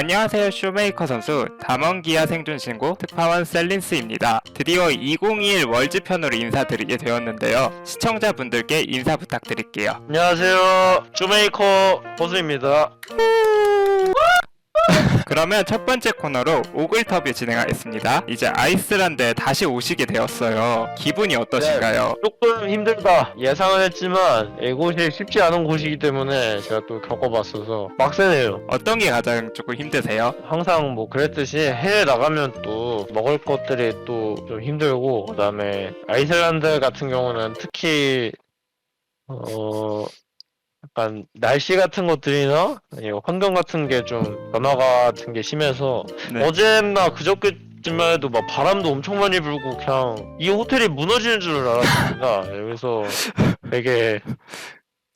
안녕하세요 쇼메이커 선수 담원기아 생존 신고 특파원 셀린스입니다. 드디어 2021 월즈편으로 인사드리게 되었는데요. 시청자분들께 인사 부탁드릴게요. 안녕하세요. 주메이커 보수입니다. 그러면 첫 번째 코너로 오글터뷰 진행하겠습니다. 이제 아이슬란드에 다시 오시게 되었어요. 기분이 어떠신가요? 조금 힘들다. 예상은 했지만 이곳이 쉽지 않은 곳이기 때문에 제가 또 겪어봤어서 빡세네요. 어떤 게 가장 조금 힘드세요? 항상 뭐 그랬듯이 해외 나가면 또 먹을 것들이 또 좀 힘들고 그다음에 아이슬란드 같은 경우는 특히 어 약간 날씨 같은 것들이나 환경 같은 게 좀 변화 같은 게 심해서 네. 어제나 그저께쯤만 해도 막 바람도 엄청 많이 불고 그냥 이 호텔이 무너지는 줄 알았습니다. 네, 그래서 되게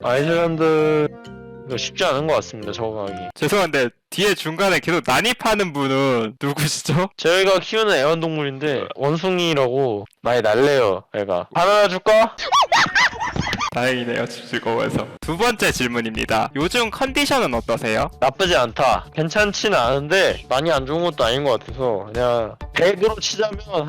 아이슬란드가 쉽지 않은 것 같습니다. 적응하기. 죄송한데 뒤에 중간에 계속 난입하는 분은 누구시죠? 저희가 키우는 애완동물인데 원숭이라고 많이 날래요. 애가. 하나 줄까? 다행이네요. 즐거워서. 두 번째 질문입니다. 요즘 컨디션은 어떠세요? 나쁘지 않다. 괜찮지는 않은데 많이 안 좋은 것도 아닌 것 같아서 그냥 100으로 치자면 한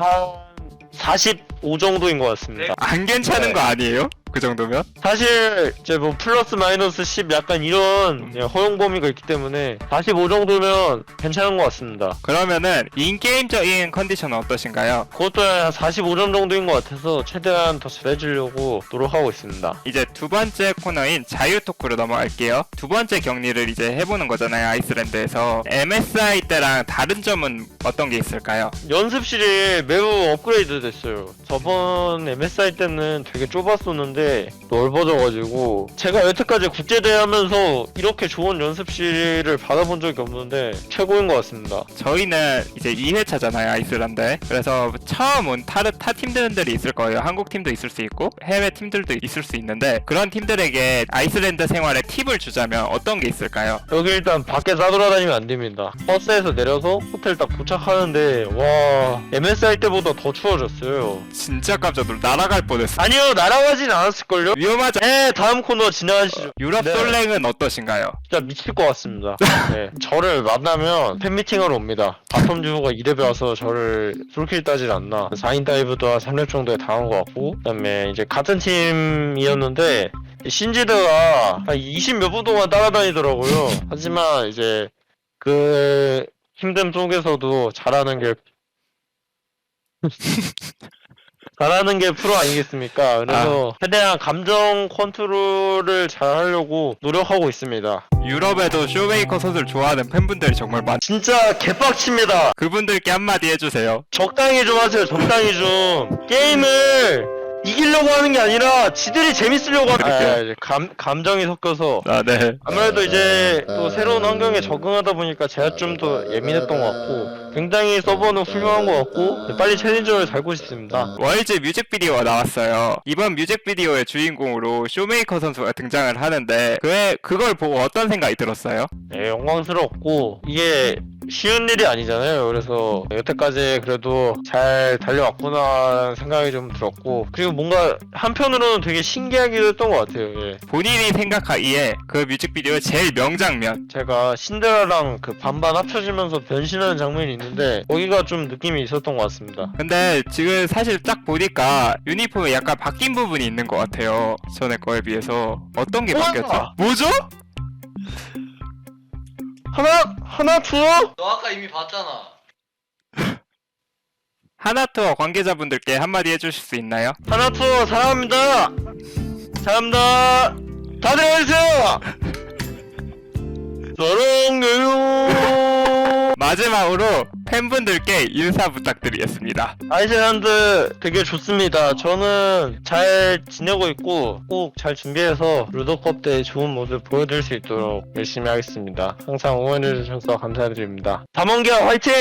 45 정도인 것 같습니다. 안 괜찮은 네. 거 아니에요? 그 정도면? 사실 이제 뭐 플러스 마이너스 10 약간 이런 그냥 허용 범위가 있기 때문에 45 정도면 괜찮은 것 같습니다. 그러면은 인게임적인 컨디션은 어떠신가요? 그것도 한 45점 정도인 것 같아서 최대한 더 잘해주려고 노력하고 있습니다. 이제 두 번째 코너인 자유 토크로 넘어갈게요. 두 번째 격리를 이제 해보는 거잖아요, 아이슬란드에서. MSI 때랑 다른 점은 어떤 게 있을까요? 연습실이 매우 업그레이드 됐어요. 저번 MSI 때는 되게 좁았었는데 넓어져가지고 제가 여태까지 국제대회 하면서 이렇게 좋은 연습실을 받아본 적이 없는데 최고인 것 같습니다. 저희는 이제 2회차잖아요, 아이슬란드에. 그래서 처음 온 타르, 타 팀들이 있을 거예요. 한국 팀도 있을 수 있고, 해외 팀들도 있을 수 있는데, 그런 팀들에게 아이슬란드 생활에 팁을 주자면 어떤 게 있을까요? 여기 일단 밖에 싸돌아다니면 안 됩니다. 버스에서 내려서 호텔 딱 도착하는데 와 MSI 때보다 더 추워졌어요. 진짜 깜짝 놀라 날아갈 뻔했어. 아니요 날아가진 않았 을걸요? 위험하죠? 네 다음 코너 지나가시죠. 유럽 네. 솔랭은 어떠신가요? 진짜 미칠 것 같습니다. 네. 저를 만나면 팬미팅하러 옵니다. 바텀 듀오가 2렙에 와서 저를 솔킬 따질 않나. 4인 다이브도 한 3렙 정도에 당한 것 같고, 그 다음에 이제 같은 팀이었는데, 신지드가 한 20 몇 분 동안 따라다니더라고요. 하지만 이제 그 힘듦 속에서도 잘하는 게 잘하는 게 프로 아니겠습니까? 그래서 최대한 감정 컨트롤을 잘 하려고 노력하고 있습니다. 유럽에도 쇼메이커 선수를 좋아하는 팬분들이 정말 많. 진짜 개빡칩니다. 그분들께 한마디 해주세요. 적당히 좀 하세요. 적당히 좀. 게임을 이기려고 하는 게 아니라 지들이 재밌으려고 하는 아, 이제 감, 감정이 섞여서 아, 네. 아무래도 이제 또 새로운 환경에 적응하다 보니까 제가 좀 더 예민했던 것 같고 굉장히 서버는 훌륭한 것 같고 빨리 챌린저를 달고 싶습니다. 월즈 뮤직비디오가 나왔어요. 이번 뮤직비디오의 주인공으로 쇼메이커 선수가 등장을 하는데 그에 그걸 보고 어떤 생각이 들었어요? 네, 영광스럽고 이게 쉬운 일이 아니잖아요. 그래서 여태까지 그래도 잘 달려왔구나라는 생각이 좀 들었고 그리고 뭔가 한편으로는 되게 신기하기도 했던 것 같아요. 예. 본인이 생각하기에 그 뮤직비디오의 제일 명장면 제가 신데렐라랑 그 반반 합쳐지면서 변신하는 장면이 있는데 거기가 좀 느낌이 있었던 것 같습니다. 근데 지금 사실 딱 보니까 유니폼에 약간 바뀐 부분이 있는 것 같아요. 전에 거에 비해서 어떤 게 우와! 바뀌었죠? 뭐죠? 하나 하나 투어 너 아까 이미 봤잖아. 하나투어 관계자분들께 한마디 해주실 수 있나요? 하나 투어 사랑합니다. 사랑합니다. 다들 해주세요. 사랑해요. 마지막으로 팬분들께 인사 부탁드리겠습니다. 아이슬란드 되게 좋습니다. 저는 잘 지내고 있고 꼭 잘 준비해서 루더컵 때 좋은 모습 보여드릴 수 있도록 열심히 하겠습니다. 항상 응원해 주셔서 감사드립니다. 담원기아 화이팅!